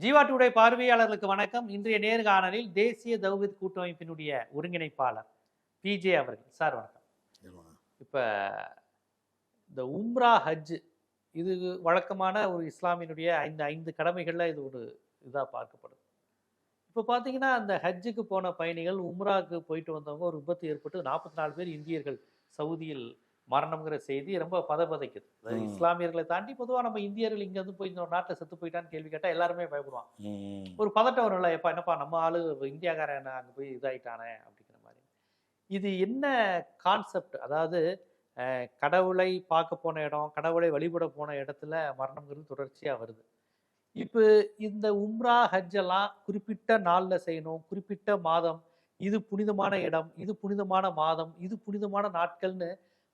Jeeva today பார்வையாளர்களுக்கு வணக்கம். இன்றைய நேர்காணலில் தேசிய தௌஹித் கூட்டமைப்பினுடைய ஒருங்கிணைப்பாளர் பிஜே அவர்கள். சார் வணக்கம். இப்போ இந்த உம்ரா ஹஜ் இது வழக்கமான ஒரு இஸ்லாமியனுடைய ஐந்து ஐந்து கடமைகளில் இது ஒரு இதாக பார்க்கப்படுது. இப்போ பார்த்தீங்கன்னா அந்த ஹஜ்ஜுக்கு போன பயணிகள் உம்ராவுக்கு போயிட்டு வந்தவங்க ஒரு விபத்து ஏற்பட்டு நாற்பத்தி நாலு பேர் இந்தியர்கள் சவுதியில் மரணம்ங்கிற செய்தி ரொம்ப பதபதைக்குது. இஸ்லாமியர்களை தாண்டி பொதுவாக நம்ம இந்தியர்கள் இங்க இருந்து போய் இந்த நாட்டில் செத்து போயிட்டான்னு கேள்வி கேட்டால் எல்லாருமே பயப்படுவான். ஒரு பதட்டம் வரும்ல எப்பா என்னப்பா நம்ம ஆளு இந்தியாக்காரன் அங்கே போய் இதாயிட்டானே அப்படிங்கிற மாதிரி. இது என்ன கான்செப்ட் அதாவது கடவுளை பார்க்க போன இடம் கடவுளை வழிபட போன இடத்துல மரணம்ங்கிறது தொடர்ச்சியாக வருது. இப்போ இந்த உம்ரா ஹஜ் எல்லாம் குறிப்பிட்ட நாளில் செய்யணும் குறிப்பிட்ட மாதம் இது புனிதமான இடம் இது புனிதமான மாதம் இது புனிதமான நாட்கள்னு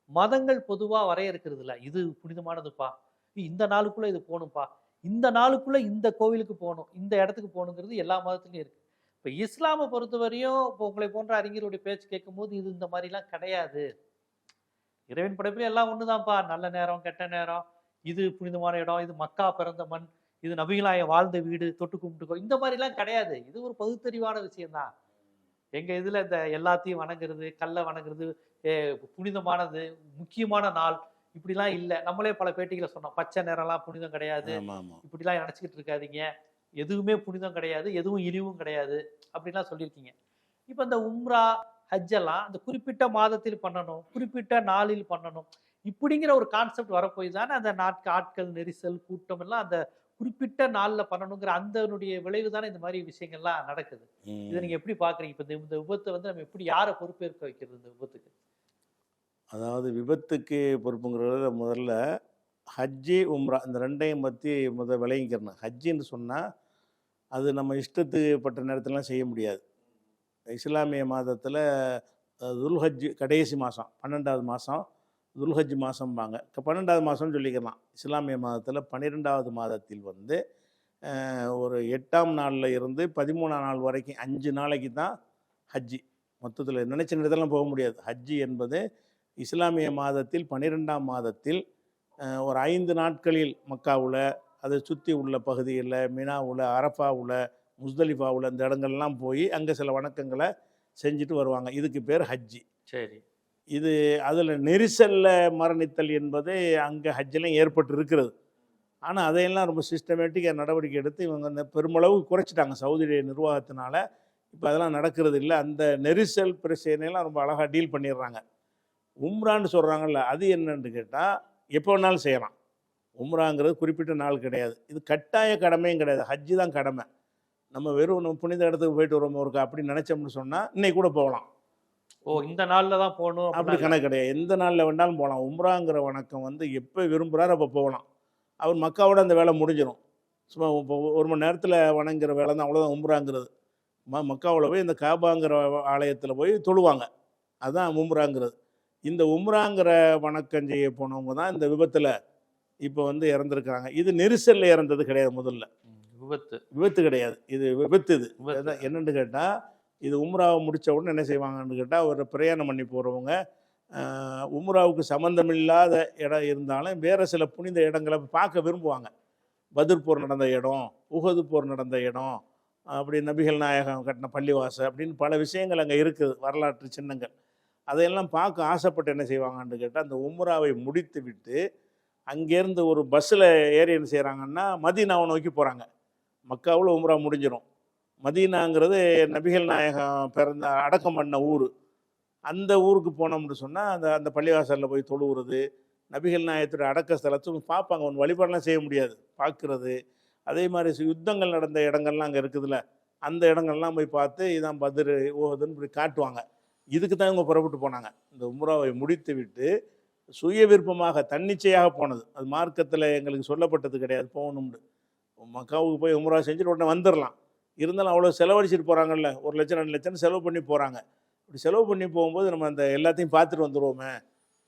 மதங்கள் பொதுவாக வரையறுக்கிறது இல்லை இது புனிதமானதுப்பா. இந்த நாளுக்குள்ளே இது போகணும்ப்பா. இந்த நாளுக்குள்ளே இந்த கோவிலுக்கு போகணும். இந்த இடத்துக்கு போகணுங்கிறது எல்லா மதத்துலையும் இருக்குது இப்போ இஸ்லாமை பொறுத்தவரையும் இப்போ உங்களை போன்ற அறிஞருடைய பேச்சு கேட்கும்போது இது இந்த மாதிரிலாம் கிடையாது. இறைவன் படைப்பில் எல்லாம் ஒன்று தான்ப்பா நல்ல நேரம் கெட்ட நேரம். இது புனிதமான இடம். இது மக்கா பிறந்த மண். இது நபிகளாய வாழ்ந்த வீடு. தொட்டு கும்பிட்டுக்கோ. இந்த மாதிரிலாம் கிடையாது. இது ஒரு பகுத்தறிவான விஷயம்தான். எங்கள் இதில் இந்த எல்லாத்தையும் வணங்குறது கல்லை வணங்குறது புனிதமானது முக்கியமான நாள். இப்படிலாம் இல்லை. நம்மளே பல பேட்டிகளை சொன்னோம். பச்சை நிறம்லாம் புனிதம் கிடையாது. இப்படிலாம் நினச்சிக்கிட்டு இருக்காதீங்க. எதுவுமே புனிதம் கிடையாது. எதுவும் இழிவும் கிடையாது. அப்படிலாம் சொல்லியிருக்கீங்க. இப்போ இந்த உம்ரா ஹஜ்ஜெல்லாம் அந்த குறிப்பிட்ட மாதத்தில் பண்ணணும் குறிப்பிட்ட நாளில் பண்ணணும். இப்படிங்கிற ஒரு கான்செப்ட் வரப்போய் தானே அந்த நாட்கள் ஆட்கள் நெரிசல் கூட்டம் எல்லாம் அந்த குறிப்பிட்ட நாளில் பண்ணணுங்கிற அந்தனுடைய விளைவு தானே இந்த மாதிரி விஷயங்கள்லாம் நடக்குது. இதை நீங்க எப்படி பாக்குறீங்க? இப்போ இந்த விபத்தை வந்து நம்ம எப்படி யாரை பொறுப்பேற்க வைக்கிறது இந்த விபத்துக்கு? அதாவது விபத்துக்கு பொறுப்புங்கிறத முதல்ல ஹஜ்ஜி உம்ரா இந்த ரெண்டையும் பற்றி முதல் விளங்கிக்கிறணும். ஹஜ்ஜின்னு சொன்னால் அது நம்ம இஷ்டத்துக்கு பட்ட நேரத்திலாம் செய்ய முடியாது. இஸ்லாமிய மாதத்தில் துல்ஹஜ் கடைசி மாதம் பன்னெண்டாவது மாதம் துல்ஹஜ் மாதம்பாங்க பன்னெண்டாவது மாதம்னு சொல்லிக்கலாம். இஸ்லாமிய மாதத்தில் பன்னிரெண்டாவது மாதத்தில் வந்து ஒரு எட்டாம் நாளில் இருந்து பதிமூணாம் நாள் வரைக்கும் அஞ்சு நாளைக்கு தான் ஹஜ்ஜி. மொத்தத்தில் நினச்ச நேரத்தெல்லாம் போக முடியாது. ஹஜ்ஜி என்பது இஸ்லாமிய மாதத்தில் பன்னிரெண்டாம் மாதத்தில் ஒரு ஐந்து நாட்களில் மக்காவில் அதை சுற்றி உள்ள பகுதிகளில் மினாவில் அரஃபாவில் முஸ்தலிஃபாவில் இந்த இடங்கள்லாம் போய் அங்கே சில வணக்கங்களை செஞ்சுட்டு வருவாங்க. இதுக்கு பேர் ஹஜ்ஜி. சரி. இது அதில் நெரிசலில் மரணித்தல் என்பது அங்கே ஹஜ்ஜிலும் ஏற்பட்டு இருக்கிறது ஆனால் அதையெல்லாம் ரொம்ப சிஸ்டமேட்டிக்காக நடவடிக்கை எடுத்து இவங்க அந்த பெருமளவு குறைச்சிட்டாங்க. சவுதியுடைய நிர்வாகத்தினால இப்போ அதெல்லாம் நடக்கிறது இல்லை அந்த நெரிசல் பிரச்சனையெல்லாம் ரொம்ப அழகாக டீல் பண்ணிடுறாங்க. உம்ரான்னு சொல்கிறாங்கல்ல அது என்னன்னு கேட்டால் எப்போ வேணாலும் செய்யலாம். உம்ராங்கிறது குறிப்பிட்ட நாள் கிடையாது. இது கட்டாய கடமையும் கிடையாது. ஹஜ்ஜி தான் கடமை. நம்ம வெறும் நம்ம புனித இடத்துக்கு போயிட்டு வரோம் ஒருக்கா அப்படி நினச்சோம்னு சொன்னால் இன்னைக்கு கூட போகலாம். ஓ இந்த நாள்ல தான் போகணும் அப்படி கணக்கு கிடையாது. எந்த நாளில் வேணாலும் போகலாம். உம்ராங்கிற வணக்கம் வந்து எப்போ விரும்புகிறாரோ அப்போ போகலாம். அவர் மக்காவோட அந்த வேலை முடிஞ்சிடும் சும்மா இப்போ ஒரு மணி நேரத்தில் வணங்குற வேலை தான் அவ்வளோதான் உம்ராங்கிறது. மக்காவில் போய் இந்த காபாங்கிற ஆலயத்தில் போய் தொழுவாங்க. அதுதான் உம்ராங்கிறது. இந்த உம்ராங்கிற வணக்கம் செய்ய போனவங்க தான் இந்த விபத்தில் இப்போ வந்து இறந்துருக்குறாங்க. இது நெரிசலில் இறந்தது கிடையாது முதல்ல. விபத்து. விபத்து கிடையாது. இது விபத்து இது. என்னன்னு கேட்டால் இது உம்ராவை முடிச்ச உடனே என்ன செய்வாங்கன்னு கேட்டால் ஒரு பிரயாணம் பண்ணி போகிறவங்க உம்ராவுக்கு சம்மந்தமில்லாத இடம் இருந்தாலும் வேறு சில புனித இடங்களை பார்க்க விரும்புவாங்க. பத்ர் போர் நடந்த இடம் உஹது போர் நடந்த இடம் அப்படி நபிகள் நாயகம் கட்டின பள்ளிவாசல் அப்படின்னு பல விஷயங்கள் அங்கே இருக்குது வரலாற்று சின்னங்கள். அதையெல்லாம் பார்க்க ஆசைப்பட்டு என்ன செய்வாங்கன்னு கேட்டால் அந்த உம்ராவை முடித்து விட்டு அங்கேருந்து ஒரு பஸ்ஸில் ஏறி என்ன செய்கிறாங்கன்னா மதீனாவை நோக்கி போகிறாங்க மக்காவில் உம்ரா முடிஞ்சிடும் மதீனாங்கிறது நபிகள் நாயகம் பிறந்த அடக்கம் பண்ண ஊர். அந்த ஊருக்கு போனோம்னு சொன்னால் அந்த அந்த பள்ளிவாசலில் போய் தொழுவுறது நபிகள் நாயகத்துடைய அடக்க ஸ்தலத்தை பார்ப்பாங்க. ஒன்று வழிபாடெல்லாம் செய்ய முடியாது. பார்க்குறது. அதே மாதிரி யுத்தங்கள் நடந்த இடங்கள்லாம் அங்கே இருக்குதுல்ல அந்த இடங்கள்லாம் போய் பார்த்து இதான் பதிர் ஓதுன்னு இப்படி காட்டுவாங்க. இதுக்கு தான் இவங்க புறப்பட்டு போனாங்க. இந்த உம்ராவை முடித்து விட்டு சுய விருப்பமாக தன்னிச்சையாக போனது. அது மார்க்கத்தில் எங்களுக்கு சொல்லப்பட்டது கிடையாது போகணும்னு. மக்காவுக்கு போய் உம்ரா செஞ்சுட்டு உடனே வந்துடலாம். இருந்தாலும் அவ்வளோ செலவழிச்சிட்டு போகிறாங்கல்ல ஒரு லட்சம் ரெண்டு லட்சம் செலவு பண்ணி போகிறாங்க இப்படி செலவு பண்ணி போகும்போது நம்ம அந்த எல்லாத்தையும் பார்த்துட்டு வந்துடுவோமே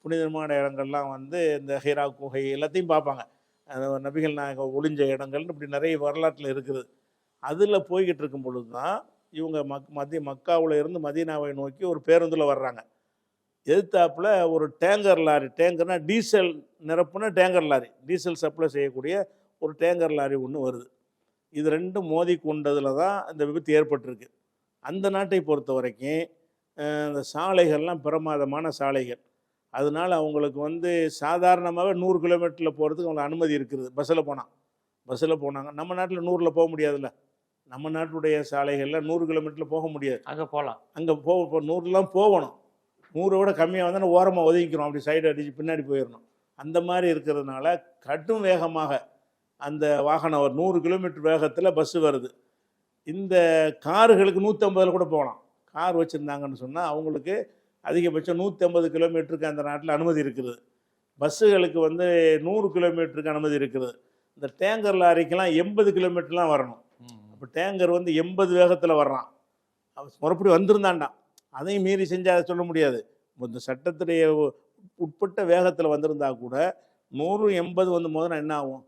புனிதமான இடங்கள்லாம் வந்து இந்த ஹீரா குகை எல்லாத்தையும் பார்ப்பாங்க. அந்த நபிகள் நாயகம் ஒளிஞ்ச இடங்கள்னு இப்படி நிறைய வரலாற்றில் இருக்குது. அதில் போய்கிட்டு இருக்கும் பொழுது தான் இவங்க மக் மத்திய மக்காவில் இருந்து மதீனாவை நோக்கி ஒரு பேருந்தில் வர்றாங்க. எதிர்த்தாப்புல ஒரு டேங்கர் லாரி டேங்கர்னால் டீசல் நிரப்புனா டேங்கர் லாரி டீசல் சப்ளை செய்யக்கூடிய ஒரு டேங்கர் லாரி ஒன்று வருது. இது ரெண்டும் மோதி கொண்டதில் தான் இந்த விபத்து ஏற்பட்டிருக்கு. அந்த நாட்டை பொறுத்த வரைக்கும் இந்த சாலைகள்லாம் பிரமாதமான சாலைகள். அதனால் அவங்களுக்கு வந்து சாதாரணமாகவே நூறு கிலோமீட்டரில் போகிறதுக்கு அவங்களுக்கு அனுமதி இருக்குது. பஸ்ஸில் போனால் பஸ்ஸில் போனாங்க. நம்ம நாட்டில் நூறில் போக முடியாதுல்ல. நம்ம நாட்டுடைய சாலைகளில் நூறு கிலோமீட்டரில் போக முடியாது. அங்க போலாம். அங்கே போ இப்போ நூறுலாம் போகணும். நூறை விட கம்மியாக வந்தால் ஓரமாக ஒதுங்கிக்கிறோம். அப்படி சைடு அடித்து பின்னாடி போயிடணும் அந்த மாதிரி இருக்கிறதுனால கடும் வேகமாக அந்த வாகனம் ஒரு நூறு கிலோமீட்டர் வேகத்தில் பஸ்ஸு வருது. இந்த கார்களுக்கு நூற்றம்பதில் கூட போகலாம். கார் வச்சுருந்தாங்கன்னு சொன்னால் அவங்களுக்கு அதிகபட்சம் நூற்றி ஐம்பது கிலோமீட்டருக்கு அந்த நாட்டில் அனுமதி இருக்குது. பஸ்ஸுகளுக்கு வந்து நூறு கிலோமீட்டருக்கு அனுமதி இருக்குது. இந்த டேங்கர் லாரிக்கெல்லாம் எண்பது கிலோமீட்டர்லாம் வரணும். இப்போ டேங்கர் வந்து எண்பது வேகத்தில் வர்றான். அவன் மறுபடி வந்திருந்தான்டா. அதையும் மீறி செஞ்சால் அதை சொல்ல முடியாது. இந்த சட்டத்துடைய உட்பட்ட வேகத்தில் வந்திருந்தா கூட நூறு எண்பது வந்து மோதினா என்ன ஆகும்?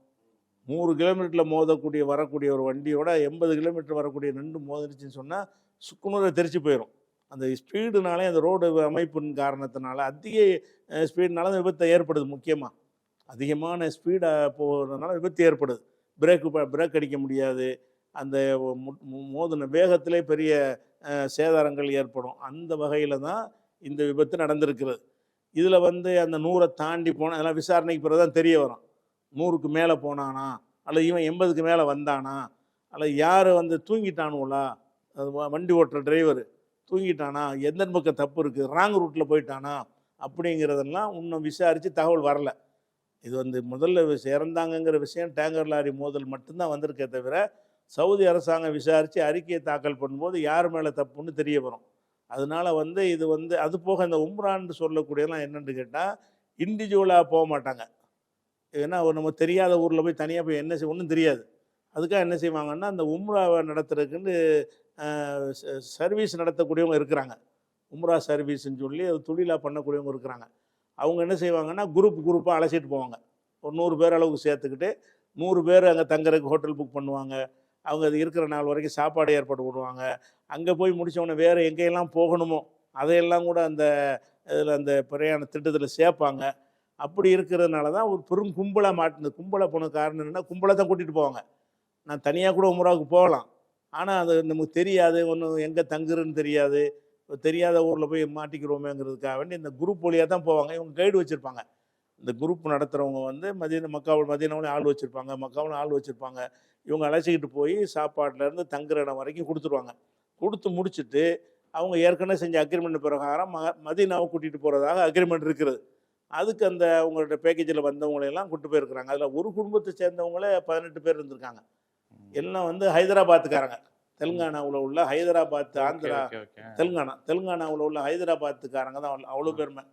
நூறு கிலோமீட்டரில் மோதக்கூடிய வரக்கூடிய ஒரு வண்டியோட எண்பது கிலோமீட்டர் வரக்கூடிய ரெண்டு மோதிருச்சுன்னு சொன்னால் சுக்குநூறை தெரிச்சு போயிடும் அந்த ஸ்பீடுனாலே அந்த ரோடு அமைப்பின் காரணத்தினால அதிக ஸ்பீடுனால அந்த ஏற்படுது முக்கியமாக அதிகமான ஸ்பீடாக போகிறதுனால விபத்து ஏற்படுது. பிரேக்கு பிரேக் அடிக்க முடியாது. அந்த மோதின வேகத்திலே பெரிய சேதாரங்கள் ஏற்படும். அந்த வகையில் தான் இந்த விபத்து நடந்திருக்கிறது. இதில் வந்து அந்த நூறை தாண்டி போன அதெல்லாம் விசாரணைக்கு பிறகு தான் தெரிய வரும். நூறுக்கு மேலே போனானா? அல்லது இவன் எண்பதுக்கு மேலே வந்தானா? அல்லது யார் வந்து தூங்கிட்டானுங்களா? அது வண்டி ஓட்டுற டிரைவர் தூங்கிட்டானா? எந்த பக்கம் தப்பு இருக்குது ராங் ரூட்டில் போயிட்டானா? அப்படிங்கிறதெல்லாம் இன்னும் விசாரித்து தகவல் வரல. இது வந்து முதல்ல இறந்தாங்கங்கிற விஷயம் டேங்கர் லாரி மோதல் மட்டும்தான் வந்திருக்கே தவிர சவுதி அரசாங்கம் விசாரித்து அறிக்கையை தாக்கல் பண்ணும்போது யார் மேலே தப்புன்னு தெரிய வரும். அதனால வந்து இது வந்து அது போக இந்த உம்ரான்னு சொல்லக்கூடியதெல்லாம் என்னென்னு கேட்டால் இண்டிவிஜுவலாக போக மாட்டாங்க. ஏன்னா ஒரு நம்ம தெரியாத ஊரில் போய் தனியாக போய் என்ன செய்ய ஒன்றும் தெரியாது. அதுக்காக என்ன செய்வாங்கன்னா அந்த உம்ராவை நடத்துறதுக்குன்னு சர்வீஸ் நடத்தக்கூடியவங்க இருக்கிறாங்க. உம்ரா சர்வீஸ்ன்னு சொல்லி அது தொழிலாக பண்ணக்கூடியவங்க இருக்கிறாங்க. அவங்க என்ன செய்வாங்கன்னா குரூப் குரூப்பாக அழைச்சிட்டு போவாங்க. ஒரு நூறு பேர் அளவுக்கு சேர்த்துக்கிட்டு நூறு பேர் அங்கே தங்குறதுக்கு ஹோட்டல் புக் பண்ணுவாங்க. அவங்க அது இருக்கிற நாள் வரைக்கும் சாப்பாடு ஏற்பாடு பண்ணுவாங்க அங்கே போய் முடித்தவொடனே வேறு எங்கேயெல்லாம் போகணுமோ அதையெல்லாம் கூட அந்த இதில் அந்த பிரயாண திட்டத்தில் சேர்ப்பாங்க. அப்படி இருக்கிறதுனால தான் ஒரு பெரும் கும்பலாக மாட்டினது. கும்பலாக போன காரணம் என்னென்னா கும்பலாக தான் கூட்டிகிட்டு போவாங்க. நான் தனியாக கூட உமராவுக்கு போகலாம். ஆனால் அது நமக்கு தெரியாது. ஒன்றும் எங்கே தங்குறன்னு தெரியாது. தெரியாத ஊரில் போய் மாட்டிக்கிறோமேங்கிறதுக்காக வேண்டி இந்த குரூப் வழியாக தான் போவாங்க. இவங்க கைடு வச்சுருப்பாங்க. இந்த குரூப் நடத்துகிறவங்க வந்து மதிய மக்காவில் மதியானவங்களே ஆள் வச்சுருப்பாங்க மக்காவில் ஆள் வச்சுருப்பாங்க. இவங்க அழைச்சிக்கிட்டு போய் சாப்பாட்டிலேருந்து தங்குற இடம் வரைக்கும் கொடுத்துருவாங்க. கொடுத்து முடிச்சுட்டு அவங்க ஏற்கனவே செஞ்ச அக்ரிமெண்ட் பிரகாரம் ம மதீனாவை கூட்டிகிட்டு போகிறதாக அக்ரிமெண்ட் இருக்குது. அதுக்கு அந்த அவங்களோட பேக்கேஜில் வந்தவங்களையெல்லாம் கூட்டு போயிருக்கிறாங்க. அதில் ஒரு குடும்பத்தை சேர்ந்தவங்களே பதினெட்டு பேர் இருந்திருக்காங்க. எல்லாம் வந்து ஹைதராபாத்துக்காரங்க. தெலுங்கானாவில் உள்ள ஹைதராபாத் ஆந்திரா தெலுங்கானா தெலுங்கானாவில் உள்ள ஹைதராபாத்துக்காரங்க தான். அவ்வளோ பெருமை.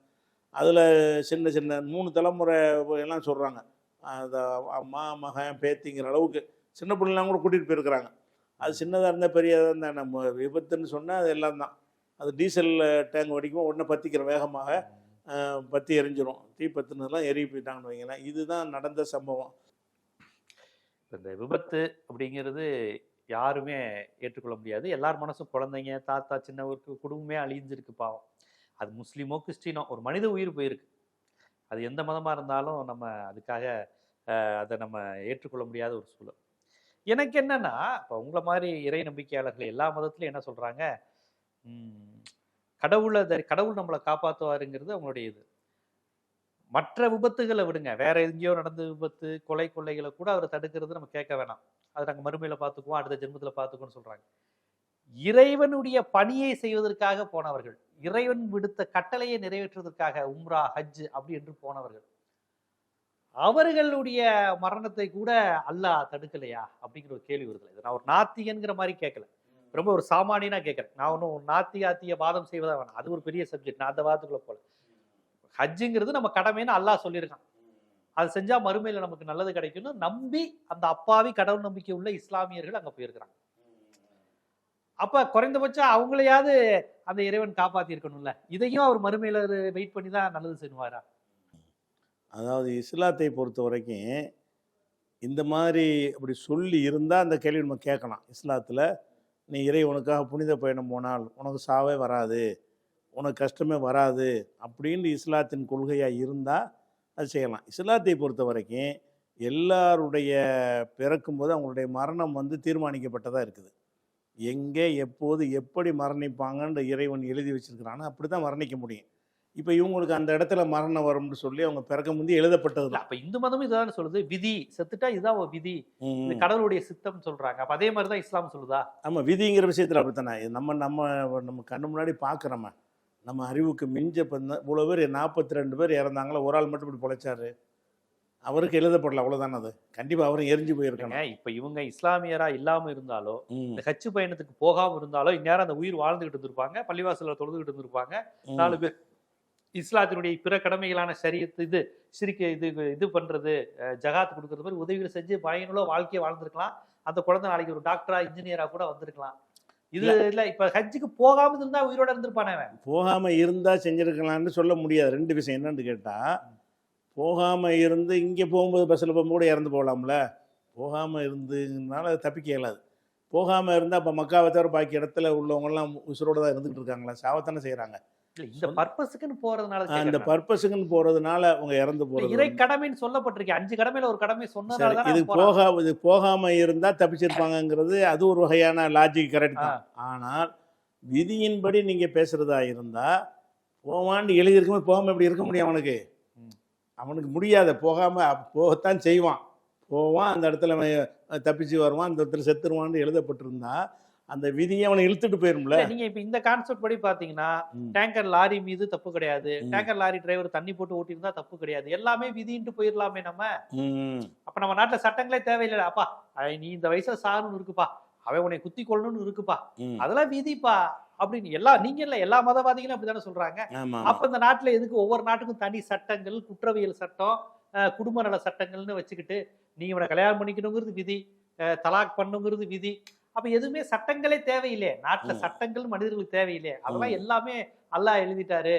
அதில் சின்ன சின்ன மூணு தலைமுறை எல்லாம் சொல்கிறாங்க அந்த அம்மா மகன் பேத்திங்கிற அளவுக்கு. சின்ன பிள்ளைலாம் கூட கூட்டிகிட்டு போயிருக்கிறாங்க. அது சின்னதாக இருந்தால் பெரியதாக இருந்தால் நம்ம விபத்துன்னு சொன்னால் அது எல்லாம் தான். அது டீசல் டேங்க் வடிக்கும் உடனே பற்றிக்கிற வேகமாக பற்றி எரிஞ்சிரும். தீ பத்துனதெல்லாம் எரிய போயிட்டாங்கன்னு வைங்களேன். இதுதான் நடந்த சம்பவம். இந்த விபத்து அப்படிங்கிறது யாருமே ஏற்றுக்கொள்ள முடியாது. எல்லார் மனசும் குழந்தைங்க தாத்தா சின்னவருக்கு குடும்பமே அழிஞ்சிருக்கு பாவம். அது முஸ்லீமோ கிறிஸ்டினோ ஒரு மனித உயிர் போயிருக்கு. அது எந்த மதமாக இருந்தாலும் நம்ம அதுக்காக அதை நம்ம ஏற்றுக்கொள்ள முடியாத ஒரு சூழல். எனக்கு என்னன்னா இப்போ உங்களை மாதிரி இறை நம்பிக்கையாளர்கள் எல்லா மதத்துலையும் என்ன சொல்கிறாங்க கடவுளை கடவுள் நம்மளை காப்பாற்றுவாருங்கிறது அவங்களுடைய இது. மற்ற விபத்துகளை விடுங்க. வேற எங்கேயோ நடந்த விபத்து கொலை கொள்ளைகளை கூட அவரை தடுக்கிறது நம்ம கேட்க வேணாம். அதை நாங்கள் மறுமையில் பார்த்துக்குவோம் அடுத்த ஜென்மத்தில் பார்த்துக்குவோம்னு சொல்கிறாங்க இறைவனுடைய பணியை செய்வதற்காக போனவர்கள். இறைவன் விடுத்த கட்டளையை நிறைவேற்றுவதற்காக உம்ரா ஹஜ் அப்படி என்று போனவர்கள். அவர்களுடைய மரணத்தை கூட அல்லாஹ் தடுக்கலையா? அப்படிங்கிற ஒரு கேள்வி வருது இது நான் ஒரு நாத்திகன்கிற மாதிரி கேட்கல. ரொம்ப ஒரு சாமானியனா கேட்கறேன். நான் ஒன்றும் நாத்தி ஆத்திய வாதம் செய்வதா வேணாம். அது ஒரு பெரிய சப்ஜெக்ட் நான் அந்த வாதத்துக்குள்ள போல ஹஜ்ஜுங்கிறது நம்ம கடமைன்னு அல்லாஹ் சொல்லியிருக்கான். அது செஞ்சா மறுமையில நமக்கு நல்லது கிடைக்கும்னு நம்பி அந்த அப்பாவி கடவுள் நம்பிக்கை உள்ள இஸ்லாமியர்கள் அங்க போயிருக்கிறாங்க. அப்போ குறைந்தபட்சம் அவங்களையாவது அந்த இறைவன் காப்பாத்தி இருக்கணும்ல இதையும் அவர் மறுமையில் வெயிட் பண்ணி தான் நல்லது செய்வாரா? அதாவது இஸ்லாத்தை பொறுத்த வரைக்கும் இந்த மாதிரி அப்படி சொல்லி இருந்தால் அந்த கேள்வி நம்ம கேட்கலாம். இஸ்லாத்தில் நீ இறை உனக்காக புனித பயணம் போனால் உனக்கு சாவே வராது உனக்கு கஷ்டமே வராது அப்படின்னு இஸ்லாத்தின் கொள்கையாக இருந்தால் அது செய்யலாம். இஸ்லாத்தை பொறுத்த வரைக்கும் எல்லாருடைய பிறக்கும்போது அவங்களுடைய மரணம் வந்து தீர்மானிக்கப்பட்டதாக இருக்குது. எங்கே எப்போது எப்படி மரணிப்பாங்கன்ற இறைவன் எழுதி வச்சிருக்கிறானோ. அப்படி தான் மரணிக்க முடியும். இப்போ இவங்களுக்கு அந்த இடத்துல மரணம் வரும்னு சொல்லி அவங்க பிறக்க முந்தைய எழுதப்பட்டது தான் அப்ப இந்து மதமும் இதான் சொல்லுது. விதி செத்துட்டா இதுதான் விதி. இது கடவுளுடைய சித்தம் சொல்றாங்க. அப்ப அதே மாதிரிதான் இஸ்லாம் சொல்லுதா? ஆமாம் விதிங்கிற விஷயத்தில் அப்படித்தானே? நம்ம நம்ம நம்ம கண்ணு முன்னாடி பார்க்குறோமே நம்ம அறிவுக்கு மிஞ்ச இப்போ இவ்வளோ பேர் நாற்பத்தி ரெண்டு பேர் இறந்தாங்களா? ஒரு ஆள் மட்டும் இப்படி பொழைச்சாரு. அவருக்கு எழுதப்படல அவ்வளோதானே அது? கண்டிப்பாக அவரும் எரிஞ்சு போயிருக்கணும். ஏங்க, இப்ப இவங்க இஸ்லாமியரா இல்லாம இருந்தாலோ இந்த ஹஜ் பயணத்துக்கு போகாம இருந்தாலோ இந்நேரம் அந்த உயிர் வாழ்ந்துகிட்டு இருந்திருப்பாங்க பள்ளிவாசல்ல தொழுதுகிட்டு இருந்திருப்பாங்க. நாலு பேர். இஸ்லாத்தினுடைய பிற கடமைகளான ஷரியத் இது சிரிக்க இது இது பண்றது ஜகாத் கொடுக்கறது மாதிரி உதவிகள் செஞ்சு பயனுள்ள வாழ்க்கையை வாழ்ந்திருக்கலாம். அந்த குழந்தை நாளைக்கு ஒரு டாக்டரா இன்ஜினியரா கூட வந்திருக்கலாம். இது இல்ல. இப்ப ஹஜ்ஜுக்கு போகாம இருந்தா உயிரோட இருந்திருப்பானே அவன். போகாமல் இருந்தால் செஞ்சுருக்கலாம்னு சொல்ல முடியாது. ரெண்டு விஷயம் என்னன்னு கேட்டால் போகாமல் இருந்து இங்கே போகும்போது பஸ்ஸில் போகும்போது கூட இறந்து போகலாம்ல? போகாமல் இருந்துனால அது தப்பிக்க இயலாது. போகாமல் இருந்தால் இப்போ மக்காவை தவிர பாக்கி இடத்துல உள்ளவங்கெல்லாம் உசுரோடு தான் இருந்துகிட்டு இருக்காங்களா சாவத்தானே செய்கிறாங்க இந்த பர்பஸுக்குன்னு போறதுனால அந்த. பர்பஸுக்குன்னு போகிறதுனால அவங்க இறந்து போகிறது இறை கடமைன்னு சொல்லப்பட்டிருக்கு. அஞ்சு கடமையில ஒரு கடமை சொன்னதால இது போகா இது போகாம இருந்தா தப்பிச்சிருப்பாங்கங்கிறது அது ஒரு வகையான லாஜிக் கரெக்ட் தான். ஆனால் விதியின்படி நீங்க பேசுறதா இருந்தா போவான்னு எழுதியிருக்கும்போது போகாம எப்படி இருக்க முடியும் அவனுக்கு. அவனுக்கு முடியாத போகாம அப்ப போகத்தான் செய்வான். போவான் அந்த இடத்துல அவன் தப்பிச்சு வருவான் அந்த இடத்துல செத்துருவான்னு எழுதப்பட்டிருந்தா அந்த விதியை அவனை இழுத்துட்டு போயிரும்ல. நீங்க இப்ப இந்த கான்செப்ட் படி பாத்தீங்கன்னா. டேங்கர் லாரி மீது தப்பு கிடையாது. டேங்கர் லாரி டிரைவர் தண்ணி போட்டு ஓட்டியிருந்தா தப்பு கிடையாது. எல்லாமே விதின்ட்டு போயிடலாமே நம்ம. அப்ப நம்ம நாட்டுல சட்டங்களே தேவையில்லை அப்பா நீ இந்த வயசுல சாகணும்னு இருக்குப்பா. அவன் உன்னை குத்தி கொள்ளணும்னு இருக்குப்பா. அதெல்லாம் விதிப்பா. அப்படின்னு எல்லா நீங்க இல்ல எல்லா மதவாதிகளும் அப்படித்தானே சொல்றாங்க. அப்ப இந்த நாட்டுல எதுக்கு ஒவ்வொரு நாட்டுக்கும் தனி சட்டங்கள் குற்றவியல் சட்டம் குடும்ப நல சட்டங்கள்னு வச்சுக்கிட்டு நீ இவனை கல்யாணம் பண்ணிக்கணுங்கிறது விதி தலாக் பண்ணுங்கிறது விதி. அப்ப எதுவுமே சட்டங்களே தேவையில்லையே. நாட்டுல. சட்டங்கள் மனிதர்களுக்கு தேவையில்லையே. அதெல்லாம். எல்லாமே அல்லாஹ் எழுதிட்டாரு.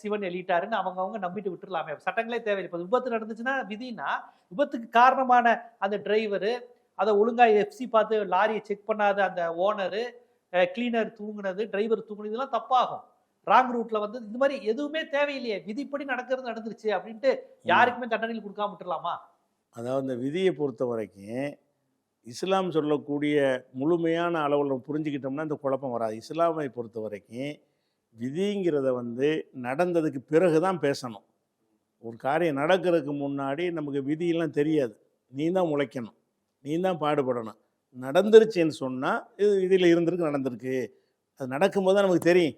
சிவன் எழுதிட்டாருன்னு அவங்க அவங்க நம்பிட்டு விட்டுறலாமே அப்ப சட்டங்களே தேவையில்லை. இப்ப விபத்து நடந்துச்சுன்னா விதினா விபத்துக்கு காரணமான அந்த டிரைவரு அதை ஒழுங்கா எஃப்சி பார்த்து லாரியை செக் பண்ணாத அந்த ஓனரு கிளீனர் தூங்குனது டிரைவர் தூங்குனது இதெல்லாம் தப்பாகும். ராங் ரூட்ல வந்து இந்த மாதிரி எதுவுமே தேவையில்லையே. விதிப்படி நடக்கிறது நடந்துருச்சு அப்படின்ட்டு யாருக்குமே தண்டனைகள் கொடுக்காம விட்டுறலாமா? அதாவது இந்த விதியை பொறுத்த வரைக்கும் இஸ்லாம் சொல்லக்கூடிய முழுமையான அளவில் புரிஞ்சுக்கிட்டோம்னா இந்த குழப்பம் வராது. இஸ்லாமை பொறுத்த வரைக்கும் விதிங்கிறத வந்து நடந்ததுக்கு பிறகு தான் பேசணும். ஒரு காரியம் நடக்கிறதுக்கு முன்னாடி நமக்கு விதியெல்லாம் தெரியாது. நீ தான் உழைக்கணும் நீ தான் பாடுபடணும். நடந்துருச்சுன்னு சொன்னால் இது இதில் இருந்திருக்கு நடந்திருக்கு. அது நடக்கும்போது தான் நமக்கு தெரியும்.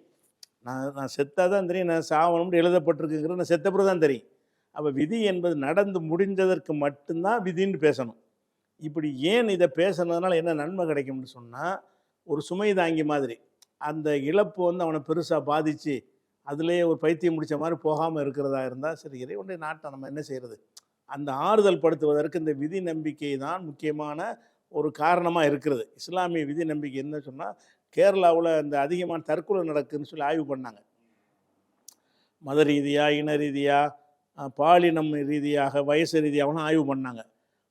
நான் நான் செத்தாக தான் தெரியும் நான் சாவணும்னு எழுதப்பட்டிருக்குங்கிறது நான் செத்த தான் தெரியும். அப்போ விதி என்பது நடந்து முடிஞ்சதற்கு மட்டும்தான் விதின்னு பேசணும். இப்படி ஏன் இதை பேசுனதுனால என்ன நன்மை கிடைக்கும்னு சொன்னால் ஒரு சுமை தாங்கி மாதிரி. அந்த இழப்பு வந்து அவனை பெருசாக பாதித்து அதுலேயே ஒரு பைத்தியம் முடித்த மாதிரி போகாமல் இருக்கிறதா இருந்தால் சரி இறைவனுடைய நாட்டை நம்ம என்ன செய்கிறது அந்த ஆறுதல் படுத்துவதற்கு இந்த விதி நம்பிக்கை தான் முக்கியமான ஒரு காரணமாக இருக்கிறது. இஸ்லாமிய விதி நம்பிக்கை என்ன சொன்னால் கேரளாவில் இந்த அதிகமான தற்கொலை நடக்குதுன்னு சொல்லி ஆய்வு பண்ணாங்க. மத ரீதியாக இன ரீதியாக பாலினம் ரீதியாக வயசு ரீதியாகலாம் ஆய்வு பண்ணாங்க.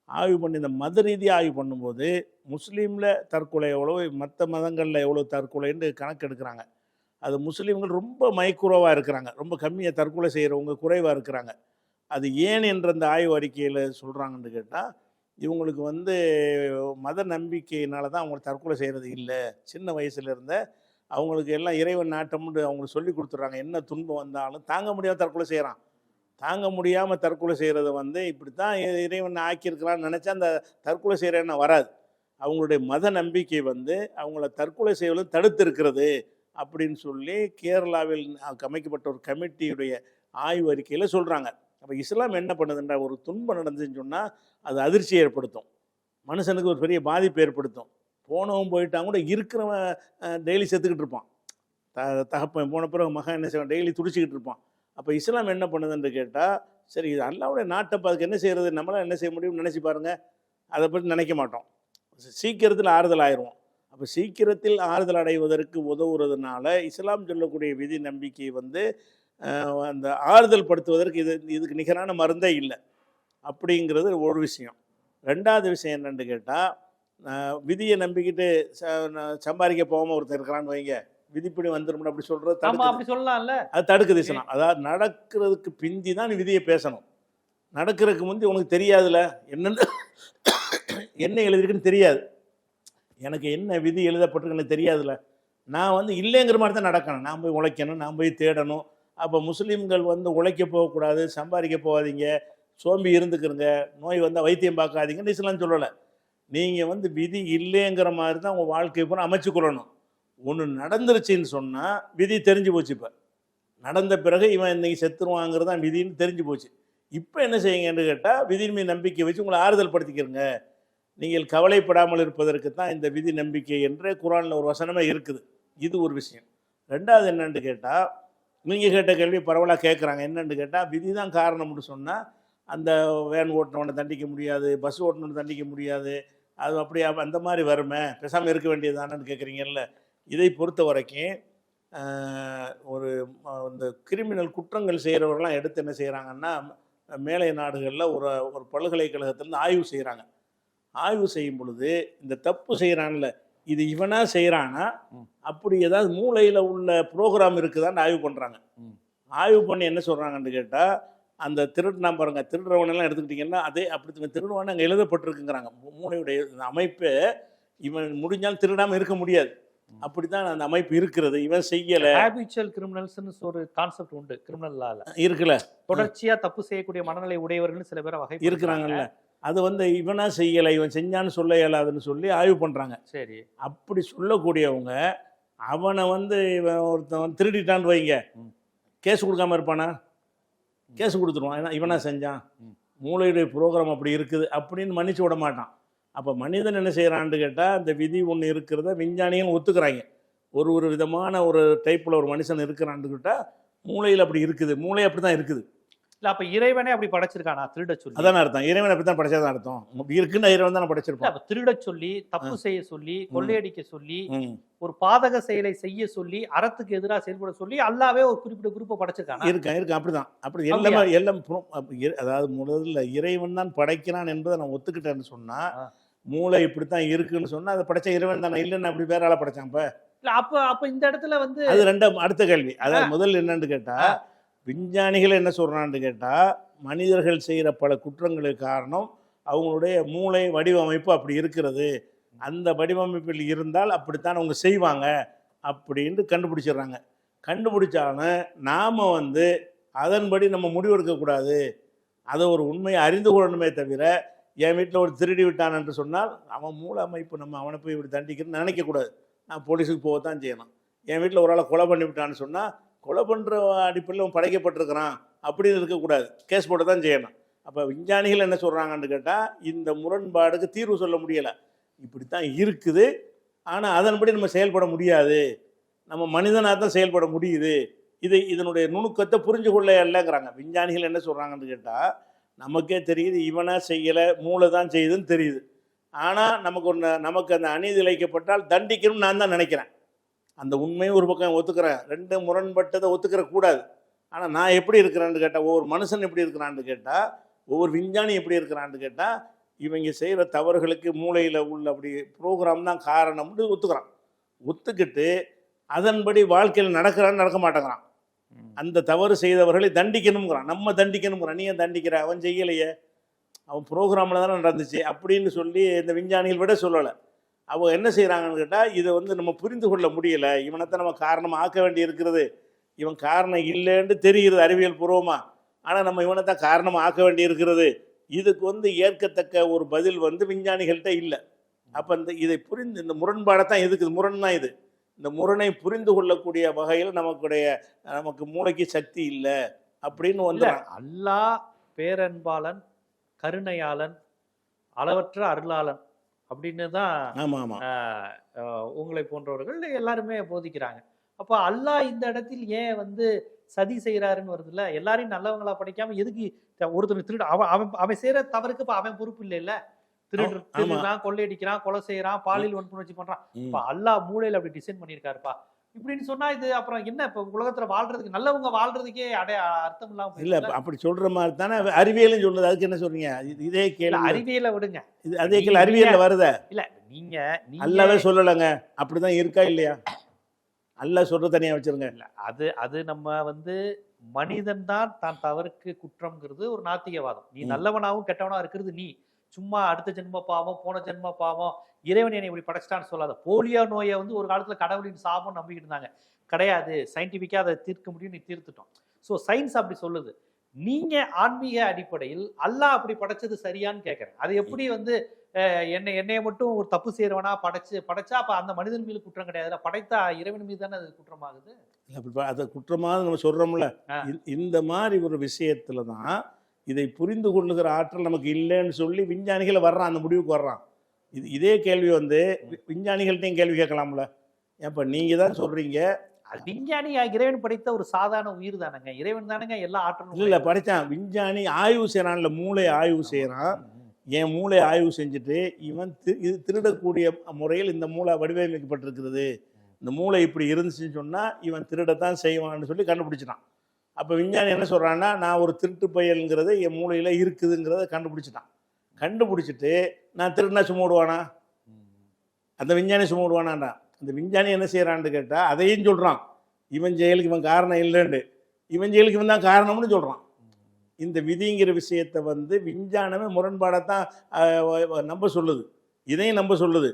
ஆய்வு பண்ணி இந்த மத ரீதியாக ஆய்வு பண்ணும்போது முஸ்லீமில் தற்கொலை எவ்வளோ மற்ற மதங்களில் எவ்வளோ தற்கொலைன்னு கணக்கு எடுக்கிறாங்க அது முஸ்லீம்கள் ரொம்ப மைக்குறவாக இருக்கிறாங்க. ரொம்ப கம்மியாக தற்கொலை செய்கிறவங்க குறைவாக இருக்கிறாங்க. அது ஏன் என்ற அந்த ஆய்வு அறிக்கையில் சொல்கிறாங்கன்னு கேட்டால் இவங்களுக்கு வந்து மத நம்பிக்கையினால தான் அவங்க தற்கொலை செய்கிறது இல்லை. சின்ன வயசுலேருந்த அவங்களுக்கு எல்லாம் இறைவன் நாட்டம்னு அவங்களுக்கு சொல்லி கொடுத்துட்றாங்க. என்ன துன்பம் வந்தாலும் தாங்க முடியாமல் தற்கொலை செய்கிறான் தாங்க முடியாமல் தற்கொலை செய்கிறத வந்து இப்படி தான் இறைவன் ஆக்கியிருக்கிறான்னு நினச்சா அந்த தற்கொலை செய்கிறேன் வராது. அவங்களுடைய மத நம்பிக்கை வந்து அவங்கள தற்கொலை செய்வதும் தடுத்து இருக்கிறது அப்படின்னு சொல்லி கேரளாவில் அமைக்கப்பட்ட ஒரு கமிட்டியுடைய ஆய்வு அறிக்கையில் சொல்கிறாங்க அப்போ இஸ்லாம் என்ன பண்ணுதுன்ற ஒரு துன்பம் நடந்துச்சுன்னு சொன்னால் அது அதிர்ச்சி ஏற்படுத்தும். மனுஷனுக்கு ஒரு பெரிய பாதிப்பு ஏற்படுத்தும். போனவன் போயிட்டான் கூட இருக்கிறவன் டெய்லி செத்துக்கிட்டு இருப்பான். த தகப்பன் போன பிறகு மகன் என்ன செய்வான்? டெய்லி துடிச்சிக்கிட்டு இருப்பான். அப்போ இஸ்லாம் என்ன பண்ணுதுன்னு கேட்டால் சரி இது அல்லாவுடைய நாட்டை அதுக்கு என்ன செய்கிறது நம்மளால் என்ன செய்ய முடியும்னு நினச்சி பாருங்கள் அதை பற்றி நினைக்க மாட்டோம். சீக்கிரத்தில் ஆறுதல் ஆயிடுவோம் அப்போ சீக்கிரத்தில் ஆறுதல் அடைவதற்கு உதவுறதுனால இஸ்லாம் சொல்லக்கூடிய விதி நம்பிக்கை வந்து அந்த ஆறுதல் படுத்துவதற்கு இது இதுக்கு நிகரான மருந்தே இல்லை. அப்படிங்கிறது ஒரு விஷயம். ரெண்டாவது விஷயம் என்னன்னு கேட்டால் விதியை நம்பிக்கிட்டு சம்பாதிக்க போகாமல் ஒருத்தர் இருக்கிறான்னு வைங்க. விதிப்படி வந்துடும் அப்படி சொல்கிறது அப்படி சொல்லலாம்ல. அது தடுக்குது இஸ்லாம் அதாவது நடக்கிறதுக்கு பிந்தி தான் விதியை பேசணும். நடக்கிறதுக்கு முந்தி உனக்கு தெரியாதுல. என்னன்னு என்ன எழுதிருக்குன்னு தெரியாது. எனக்கு என்ன விதி எழுதப்பட்டிருக்குன்னு தெரியாதுல. நான் வந்து இல்லைங்கிற மாதிரி தான் நடக்கணும். நான் போய் உழைக்கணும் நான் போய் தேடணும். அப்போ முஸ்லீம்கள் வந்து உழைக்க போகக்கூடாது சம்பாதிக்க போகாதீங்க சோம்பி இருந்துக்கிறங்க நோய் வந்தால் வைத்தியம் பார்க்காதீங்கன்னு இஸ்லாம் சொல்லலை. நீங்கள் வந்து விதி இல்லைங்கிற மாதிரி தான் உங்கள் வாழ்க்கை பூரா அமைச்சுக்கொள்ளணும். ஒன்று நடந்துருச்சுன்னு சொன்னால் விதி தெரிஞ்சு போச்சு இப்போ. நடந்த பிறகு இவன் இன்னைக்கு செத்துருவாங்கிறது தான் விதின்னு தெரிஞ்சு போச்சு. இப்போ என்ன செய்யுங்கன்னு கேட்டால் விதியின் மீது நம்பிக்கை வச்சு உங்களை ஆறுதல் படுத்திக்கிறங்க நீங்கள் கவலைப்படாமல் இருப்பதற்கு தான் இந்த விதி நம்பிக்கை என்று குரானில் ஒரு வசனமே இருக்குது. இது ஒரு விஷயம். ரெண்டாவது என்னன்னு கேட்டால் நீங்கள் கேட்ட கேள்வி பரவலாக கேட்குறாங்க என்னென்னு கேட்டால் விதி தான் காரணம்னு சொன்னால் அந்த வேன் ஓட்டினவனை தண்டிக்க முடியாது பஸ் ஓட்டினவனை தண்டிக்க முடியாது. அது அப்படியே அந்த மாதிரி வருமே. பேசாமல் இருக்க வேண்டியதுதானன்னு கேட்குறீங்கல்ல இதை பொறுத்த வரைக்கும் ஒரு இந்த கிரிமினல் குற்றங்கள் செய்கிறவர்கள்லாம் எடுத்து என்ன செய்கிறாங்கன்னா மேலை நாடுகளில் ஒரு ஒரு பல்கலைக்கழகத்திலேருந்து ஆய்வு செய்கிறாங்க ஆய்வு செய்யும் பொழுது இந்த தப்பு செய்கிறான்ல இது இவனா செய்கிறானா. அப்படி ஏதாவது மூளையில் உள்ள ப்ரோக்ராம் இருக்குதான்னு ஆய்வு பண்ணுறாங்க. ஆய்வு பண்ணி என்ன சொல்கிறாங்கன்னு கேட்டால் அந்த திருடுனா பாருங்க திருடுறவனெல்லாம் எடுத்துக்கிட்டிங்கன்னா அதே அப்படி திருடுவான்னு அங்கே எழுதப்பட்டிருக்குங்கிறாங்க. மூளையுடைய அமைப்பு இவன் முடிஞ்சாலும் திருடாமல் இருக்க முடியாது. அப்படி தான் அந்த அமைப்பு இருக்கிறது. இவன் செய்யலை. ஹேபிச்சுவல் கிரிமினல்ஸ்னு ஒரு கான்செப்ட் உண்டு கிரிமினல் லால இருக்குல்ல. தொடர்ச்சியா தப்பு செய்யக்கூடிய மனநிலை உடையவர்கள் சில பேரை வகை இருக்கிறாங்கல்ல. அது வந்து இவனா செய்யலை இவன் செஞ்சான்னு சொல்ல இயலாதுன்னு சொல்லி ஆய்வு பண்ணுறாங்க சரி. அப்படி சொல்லக்கூடியவங்க அவனை வந்து இவன் ஒருத்தன் திருடிட்டான்னு வைங்க. கேஸ் கொடுக்காம இருப்பானா? கேஸ் கொடுத்துருவான். ஏன்னா இவனா செஞ்சான். மூளையுடைய ப்ரோக்ராம் அப்படி இருக்குது அப்படின்னு மன்னிச்சு விட மாட்டான். அப்போ மனிதன் என்ன செய்கிறான்னு கேட்டால் அந்த விதி ஒன்று இருக்கிறத விஞ்ஞானிகள் ஒத்துக்கிறாங்க. ஒரு ஒரு விதமான ஒரு டைப்பில் ஒரு மனுஷன் இருக்கிறான்னு கேட்டால் மூளையில் அப்படி இருக்குது. மூளை அப்படி தான் இருக்குது. இல்ல அப்ப இறைவனே அப்படி படைச்சிருக்கானா? திருட சொல்லி. அதான் அர்த்தம். இறைவன் அப்படி தான் படைச்சதான் அர்த்தம். இருக்குன்னு இறைவன் தான் படைச்சிருப்பான். திருட சொல்லி தப்பு செய்ய சொல்லி கொள்ளையடிக்க சொல்லி. ஒரு பாதக செயலை செய்ய சொல்லி அறத்துக்கு எதிராக செயல்பட சொல்லி அல்லாவே ஒரு குறிப்பிட்ட குரூப்பை படைச்சிருக்கானா? இருக்கேன் இருக்கேன் அப்படிதான் அப்படி? எல்லாமே எல்லாம் அதாவது முதல்ல இறைவன் தான் படைக்கிறான் என்பதை நான் ஒத்துக்கிட்டேன்னு சொன்னா. மூளை இப்படித்தான் இருக்குன்னு சொன்னா அதை படைச்ச இறைவன் தானே. இல்லைன்னு அப்படி வேற ஆளை படைச்சான் இப்ப இல்ல அப்ப அப்ப இந்த இடத்துல வந்து அது ரெண்டாம் அடுத்த கேள்வி. அதாவது. முதல்ல என்னன்னு கேட்டா. விஞ்ஞானிகள் என்ன சொல்கிறான்னு கேட்டால் மனிதர்கள் செய்கிற பல குற்றங்களுக்கு காரணம் அவங்களுடைய மூளை வடிவமைப்பு அப்படி இருக்கிறது. அந்த வடிவமைப்பில் இருந்தால் அப்படித்தான் அவங்க செய்வாங்க அப்படின்ட்டு கண்டுபிடிச்சிடுறாங்க. கண்டுபிடிச்சாலும் நாம் வந்து அதன்படி நம்ம முடிவெடுக்கக்கூடாது அதை ஒரு உண்மையை அறிந்து கொள்ளணுமே தவிர என் வீட்டில் ஒரு திருடி விட்டான் என்று சொன்னால் அவன் மூல அமைப்பு நம்ம அவனை போய் இப்படி தண்டிக்கிறன்னு நினைக்கக்கூடாது நான் போலீஸுக்கு போக தான் செய்யணும். என் வீட்டில் ஒரு ஆளை கொலை பண்ணி விட்டான்னு சொன்னால் கொலை பண்ணுற அடிப்படையில் அவன் படைக்கப்பட்டிருக்கிறான் அப்படின்னு இருக்கக்கூடாது. கேஸ் போட்டு தான் செய்யணும். அப்போ விஞ்ஞானிகள் என்ன சொல்கிறாங்கன்னு கேட்டால் இந்த முரண்பாடுக்கு தீர்வு சொல்ல முடியலை. இப்படி தான் இருக்குது. ஆனால் அதன்படி நம்ம செயல்பட முடியாது. நம்ம மனிதனாக தான் செயல்பட முடியுது. இது இதனுடைய நுணுக்கத்தை புரிஞ்சு கொள்ள இல்லைங்கிறாங்க விஞ்ஞானிகள் என்ன சொல்கிறாங்கன்னு கேட்டால் நமக்கே தெரியுது இவனாக செய்யலை மூளை தான் செய்யுதுன்னு தெரியுது. ஆனால் நமக்கு ஒன்று நமக்கு அந்த அநீதி இழைக்கப்பட்டால் தண்டிக்கணும்னு நான் தான் நினைக்கிறேன். அந்த உண்மையும் ஒரு பக்கம் ஒத்துக்கிறேன். ரெண்டு முரண்பட்டதை ஒத்துக்கிற கூடாது. ஆனால் நான் எப்படி இருக்கிறேன்னு கேட்டால் ஒவ்வொரு மனுஷன் எப்படி இருக்கிறான்னு கேட்டால் ஒவ்வொரு விஞ்ஞானி எப்படி இருக்கிறான்னு கேட்டால் இவங்க செய்கிற தவறுகளுக்கு மூளையில் உள்ள அப்படி ப்ரோக்ராம் தான் காரணம்னு ஒத்துக்கிறான். ஒத்துக்கிட்டு அதன்படி வாழ்க்கையில் நடக்கிறான்னு நடக்க மாட்டேங்கிறான். அந்த தவறு செய்தவர்களை தண்டிக்கணுங்கிறான் நம்ம தண்டிக்கணுங்கிறான் நீ ஏன் தண்டிக்கிற? அவன் செய்யலையே. அவன் ப்ரோக்ராமில் தானே நடந்துச்சு. அப்படின்னு சொல்லி இந்த விஞ்ஞானிகள் விட சொல்லலை. அவங்க என்ன செய்கிறாங்கன்னு கேட்டால் இதை வந்து நம்ம புரிந்து கொள்ள முடியல. இவனைத்தான் நம்ம காரணம் ஆக்க வேண்டி இருக்கிறது இவன் காரணம் இல்லைன்னு தெரிகிறது அறிவியல் பூர்வமாக ஆனால் நம்ம இவனை தான் காரணம் ஆக்க வேண்டி இருக்கிறது இதுக்கு வந்து ஏற்கத்தக்க ஒரு பதில் வந்து விஞ்ஞானிகள்கிட்ட இல்லை. அப்போ இந்த இதை புரிந்து இந்த முரண்பாடை தான் எதுக்கு? முரண் தான் இது. இந்த முரணை புரிந்து கொள்ளக்கூடிய வகையில் நமக்குடைய நமக்கு மூளைக்கு சக்தி இல்லை அப்படின்னு வந்து அல்லாஹ் பேரன்பாளன் கருணையாளன் அளவற்ற அருளாளன். அப்படின்னு தான் உங்களை போன்றவர்கள் எல்லாருமே போதிக்கிறாங்க. அப்போ அல்லாஹ் இந்த இடத்தில் ஏன் வந்து சதி செய்யறாருன்னு வருதுல்ல? எல்லாரையும் நல்லவங்களா படிக்காம எதுக்கு ஒருத்தன் திருட அவன் அவன் அவன் செய்யற தவறுக்கு இப்ப அவன் பொறுப்பு இல்லை இல்ல திருடு. திருடுறான் கொள்ளையடிக்கிறான் கொலை செய்யறான் பாலியல் வன்புணர்ச்சி பண்றான். இப்ப அல்லாஹ் மூளையில அப்படி டிசைன் பண்ணியிருக்காருப்பா. இப்படின்னு சொன்னா இது அப்புறம் என்ன? இப்ப உலகத்துல வாழ்றதுக்கு நல்லவங்க வாழ்றதுக்கே அடைய அர்த்தம் இல்லாம இல்லை? அப்படி சொல்கிற மாதிரி தானே அறிவியலும் சொல்லுது. அதுக்கு என்ன சொல்றீங்க? இது- கேள்வி. அறிவியலை விடுங்க. இது அதே கேள்வி அறிவியலில் வருத. இல்ல நீங்க அல்லாவே சொல்லலைங்க. அப்படிதான் இருக்கா இல்லையா? அல்லாஹ் சொல்ற தனியாக வச்சிருங்க. இல்ல அது அது நம்ம வந்து மனிதன் தான் தான் தவறுக்கு குற்றம்ங்கிறது ஒரு நாத்திகவாதம். நீ. நல்லவனாவும் கெட்டவனா இருக்கிறது நீ. சும்மா அடுத்த ஜென்ம பாவம் போன ஜென்ம பாவம் இறைவன் என்னை இப்படி படைச்சிட்டான்னு சொல்லாத. போலியோ நோயை வந்து ஒரு காலத்துல கடவுளின் சாபம் நம்பிக்கிட்டு இருந்தாங்க. கிடையாது. சயின்டிஃபிக்கா அதை தீர்க்க முடியும் நீ தீர்த்துட்டோம். ஸோ சயின்ஸ் அப்படி சொல்லுது. நீங்க ஆன்மீக அடிப்படையில் அல்லாஹ் அப்படி படைச்சது சரியான்னு கேட்கறேன் அது எப்படி வந்து என்னை என்னைய மட்டும் ஒரு தப்பு செய்யறவனா படைச்சு படைச்சா அப்ப அந்த மனிதன் மீது குற்றம் கிடையாதுல படைத்தா இறைவன் மீது தானே அது குற்றமாகுது? இல்ல, அதை குற்றமாக நம்ம சொல்கிறோம்ல. இந்த மாதிரி ஒரு விஷயத்துல தான் இதை புரிந்து கொள்ளுகிற ஆற்றல் நமக்கு இல்லைன்னு சொல்லி விஞ்ஞானிகள் வர்றான் அந்த முடிவுக்கு வர்றான். இது இதே கேள்வி வந்து விஞ்ஞானிகள்ட்டையும் கேள்வி கேட்கலாம்ல. ஏப்பா நீங்கள் தான் சொல்கிறீங்க அது விஞ்ஞானி இறைவன் படைத்த ஒரு சாதாரண உயிர் தானங்க. இறைவன் தானங்க எல்லா ஆற்றலும் இல்லை படித்தான் விஞ்ஞானி ஆய்வு செய்கிறான்ல மூளை ஆய்வு செய்கிறான் என் மூளை ஆய்வு செஞ்சுட்டு இவன் தி- இது திருடக்கூடிய முறையில் இந்த மூளை வடிவமைக்கப்பட்டிருக்கிறது. இந்த மூளை இப்படி இருந்துச்சுன்னு சொன்னால் இவன் திருடத்தான் செய்வான்னு சொல்லி கண்டுபிடிச்சிட்டான். அப்போ விஞ்ஞானி என்ன சொல்கிறான்னா நான் ஒரு திருட்டு பயல்ங்கிறது என் மூளையில் இருக்குதுங்கிறத கண்டுபிடிச்சிட்டான். கண்டுபிடிச்சிட்டு நான் திருடினா சும்மா விடுவானா? அந்த விஞ்ஞானி சும்மா அந்த விஞ்ஞானி என்ன செய்கிறான்னு கேட்டால் அதையும் சொல்கிறான் இவன் ஜெயலுக்கு இவன் காரணம் இல்லைன்னு. இவன் ஜெயலுக்கு இவன் தான் காரணம்னு சொல்கிறான் இந்த விதிங்கிற விஷயத்தை வந்து விஞ்ஞானமே முரண்பாடாக தான் நம்ப சொல்லுது. இதையும் நம்ப சொல்லுது.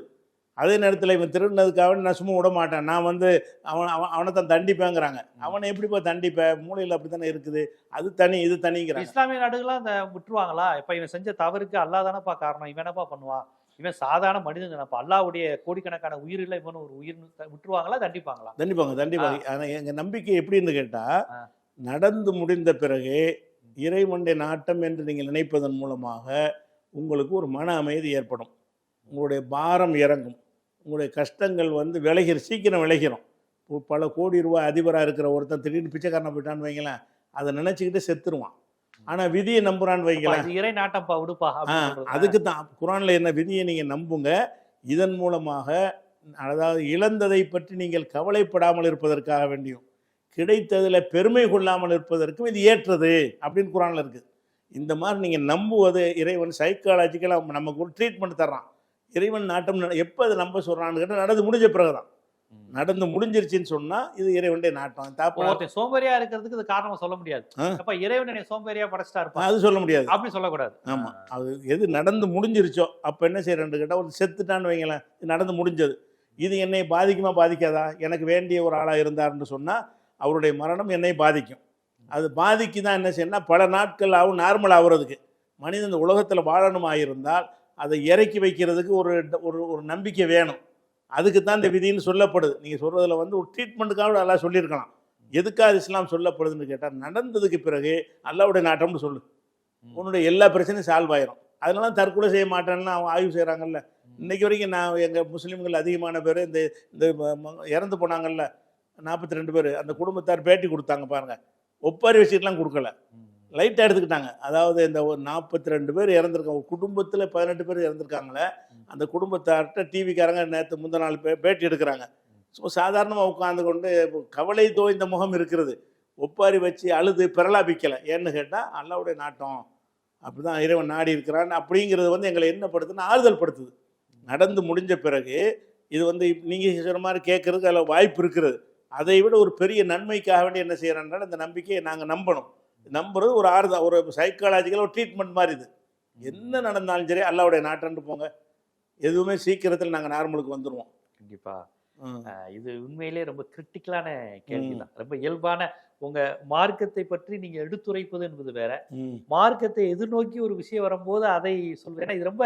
அதே நேரத்தில் இவன் திருடினதுக்காக நான் சும்மா விட மாட்டேன். நான் வந்து அவன் அவன் அவனை தான் தண்டிப்பேங்கிறாங்க. அவனை எப்படிப்பா தண்டிப்பேன் மூளையில் அப்படி தானே இருக்குது? அது தனி இது தனிங்கிறாங்க. இஸ்லாமிய நாடுகள்லாம் அந்த விட்டுருவாங்களா? இப்ப இவன் செஞ்ச தவறுக்கு அல்லாஹ் தானப்பா காரணம்? இவன் என்னப்பா பண்ணுவான் இவன் சாதாரண மனிதன் நினைப்பா அல்லாவுடைய கோடிக்கணக்கான உயிரில் இவன் ஒரு உயிர் விட்டுருவாங்களா? தண்டிப்பாங்களா? தண்டிப்பாங்க தண்டிப்பாங்க. ஆனால் எங்கள் நம்பிக்கை எப்படின்னு கேட்டால். நடந்து முடிந்த பிறகு இறைவனுடைய நாட்டம் என்று நீங்கள் நினைப்பதன் மூலமாக உங்களுக்கு ஒரு மன அமைதி ஏற்படும். உங்களுடைய பாரம் இறங்கும். உங்களுடைய கஷ்டங்கள் வந்து விளைகிற சீக்கிரம் விளைகிறோம் பல கோடி ரூபாய் அதிபராக இருக்கிற ஒருத்தன் திடீர்னு பிச்சைக்காரனை போயிட்டான்னு வைங்களேன் அதை நினச்சிக்கிட்டு செத்துருவான். ஆனால் விதியை நம்புறான்னு வைங்களேன். இறை நாட்டம்ப்பா விடுப்பா. அதுக்கு தான். குரானில் என்ன விதியை நீங்கள் நம்புங்க இதன் மூலமாக அதாவது இழந்ததை பற்றி நீங்கள் கவலைப்படாமல் இருப்பதற்காக வேண்டியும் கிடைத்ததில் பெருமை கொள்ளாமல் இருப்பதற்கும் இது ஏற்றது அப்படின்னு குரானில் இருக்குது இந்த மாதிரி நீங்கள் நம்புவது இறைவன் சைக்காலஜிக்கலாக நமக்கு ஒரு ட்ரீட்மெண்ட் தர்றான். இறைவன் நாட்டம் எப்போ அதை நம்ப சொல்கிறான்னு கேட்டால் நடந்து முடிஞ்ச பிறகு தான். நடந்து முடிஞ்சிருச்சுன்னு சொன்னால் இது இறைவனுடைய நாட்டம். தாப்பா சோம்பேறியா இருக்கிறதுக்கு இது காரணம் சொல்ல முடியாது. அப்ப இறைவன் என்னை சோம்பேறியா படைச்சிட்டா இருப்பான். அது சொல்ல முடியாது. அப்படி சொல்லக்கூடாது. ஆமாம் அது எது நடந்து முடிஞ்சிருச்சோ அப்போ என்ன செய்யறேன்னு கேட்டால் ஒரு செத்துட்டான்னு வைங்களேன் இது நடந்து முடிஞ்சது. இது என்னை பாதிக்குமா பாதிக்காதா? எனக்கு வேண்டிய ஒரு ஆளாக இருந்தாருன்னு சொன்னால் அவருடைய மரணம் என்னை பாதிக்கும். அது பாதிக்கு தான் என்ன செய்யணும்னா பல நாட்கள் ஆகும் நார்மல் ஆகுறதுக்கு. மனிதன் இந்த உலகத்தில் வாழணுமா இருந்தால் அதை இறக்கி வைக்கிறதுக்கு ஒரு ஒரு ஒரு நம்பிக்கை வேணும். அதுக்கு தான் இந்த விதின்னு சொல்லப்படுது. நீங்கள் சொல்கிறதுல வந்து ஒரு ட்ரீட்மெண்ட்டுக்காக நல்லா சொல்லியிருக்கலாம். எதுக்காக இஸ்லாம் சொல்லப்படுதுன்னு கேட்டால் நடந்ததுக்கு பிறகு அல்லாவுடைய நாட்டம்னு சொல்லு. உன்னுடைய எல்லா பிரச்சனையும் சால்வ் ஆயிரும். அதனால தான் தற்கொலை செய்ய மாட்டேன்னு அவங்க ஆய்வு செய்கிறாங்கல்ல இன்னைக்கு வரைக்கும் நான் எங்கள் முஸ்லீம்கள் அதிகமான பேர் இந்த இந்த இறந்து போனாங்கல்ல நாற்பத்தி ரெண்டு பேர் அந்த குடும்பத்தார் பேட்டி கொடுத்தாங்க பாருங்க. ஒப்பாரி வச்சுட்டுலாம் கொடுக்கல. லைட்டாக எடுத்துக்கிட்டாங்க. அதாவது இந்த ஒரு நாற்பத்தி ரெண்டு பேர் இறந்துருக்காங்க ஒரு குடும்பத்தில் பதினெட்டு பேர் இறந்துருக்காங்களே அந்த குடும்பத்தார்கிட்ட டிவிக்காரங்க நேற்று முந்த நாள் பே பேட்டி எடுக்கிறாங்க. ஸோ சாதாரணமாக உட்காந்து கொண்டு கவலை தோய்ந்த முகம் இருக்கிறது. ஒப்பாரி வச்சு அழுது பிரலாபிக்கலை. ஏன்னு கேட்டால் அல்லாவுடைய நாட்டம். அப்படி தான் இறைவன் நாடி இருக்கிறான். அப்படிங்கிறது வந்து எங்களை என்னப்படுத்துன்னு ஆறுதல் படுத்துது. நடந்து முடிஞ்ச பிறகு இது வந்து நீங்கள் சொன்ன மாதிரி கேட்குறதுக்கு அதில் வாய்ப்பு இருக்கிறது. அதை விட ஒரு பெரிய நன்மைக்காக வேண்டி என்ன செய்கிறோம்னா இந்த நம்பிக்கையை நாங்கள் நம்பணும். நம்புறது ஒரு ஆறுதல் ஒரு சைக்காலஜிக்கல் ஒரு ட்ரீட்மெண்ட் மாதிரி இது. என்ன நடந்தாலும் சரி அல்லாவுடைய நாட்டன்ட்டு போங்க. எதுவுமே சீக்கிரத்தில் நாங்கள் நார்மலுக்கு வந்துடுவோம் கண்டிப்பா. ம். அஹ் இது உண்மையிலே ரொம்ப கிரிட்டிக்கலான கேள்விதான் ரொம்ப இயல்பான உங்க மார்க்கத்தை பற்றி நீங்க எடுத்துரைப்பது என்பது வேற. மார்க்கத்தை எதிர்நோக்கி ஒரு விஷயம் வரும்போது அதை ஏன்னா இது ரொம்ப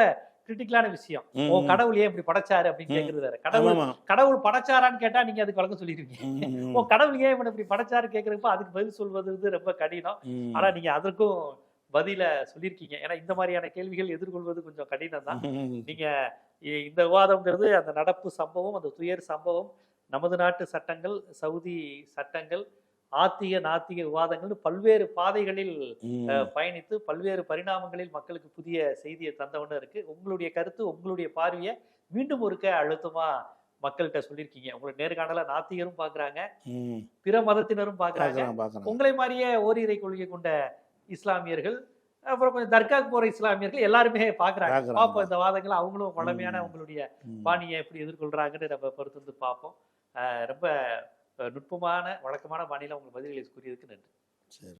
கிரிட்டிக்கலான விஷயம். ஓ கடவுள் ஏன் இப்படி படைச்சாரு அப்படின்னு வேற கடவுள். கடவுள் படைச்சாரான்னு கேட்டா நீங்க அதுக்கு வழக்கம் சொல்லிருக்கீங்க ஓ கடவுள் ஏன் இவனை இப்படி படைச்சாரு கேக்குறப்ப அதுக்கு பதில் சொல்வது ரொம்ப கடினம். ஆனா நீங்க அதற்கும் பதில சொல்லியிருக்கீங்க ஏன்னா இந்த மாதிரியான கேள்விகள் எதிர்கொள்வது கொஞ்சம் கடினம் தான். நீங்க இந்த விவாதம்ங்கிறது அந்த நடப்பு சம்பவம் அந்த துயர் சம்பவம் நமது நாட்டு சட்டங்கள் சவுதி சட்டங்கள் ஆத்திக நாத்திக விவாதங்கள் பல்வேறு பாதைகளில் பயணித்து பல்வேறு பரிணாமங்களில் மக்களுக்கு புதிய செய்தியை தந்தவண்ணம் இருக்கு உங்களுடைய கருத்து உங்களுடைய பார்வையை மீண்டும் ஒருக்க அழுத்தமா மக்கள்கிட்ட சொல்லியிருக்கீங்க உங்களுடைய நேர்காணல நாத்திகரும் பாக்குறாங்க. பிற மதத்தினரும் பாக்குறாங்க. உங்களை மாதிரியே ஓரிரை கொள்கை கொண்ட இஸ்லாமியர்கள் அப்புறம் கொஞ்சம் தர்காக்கு போற இஸ்லாமியர்கள் எல்லாருமே பாக்குறாங்க. பார்ப்போம் இந்த வாதங்களை அவங்களும் வளமையான ம். உங்களுடைய. பாணியை எப்படி எதிர்கொள்றாங்கன்னு நம்ம பொறுத்து வந்து பார்ப்போம் ரொம்ப நுட்பமான வழக்கமான பாணியில் உங்கள் பதில்களை கூறியதுக்கு நன்றி. சரி.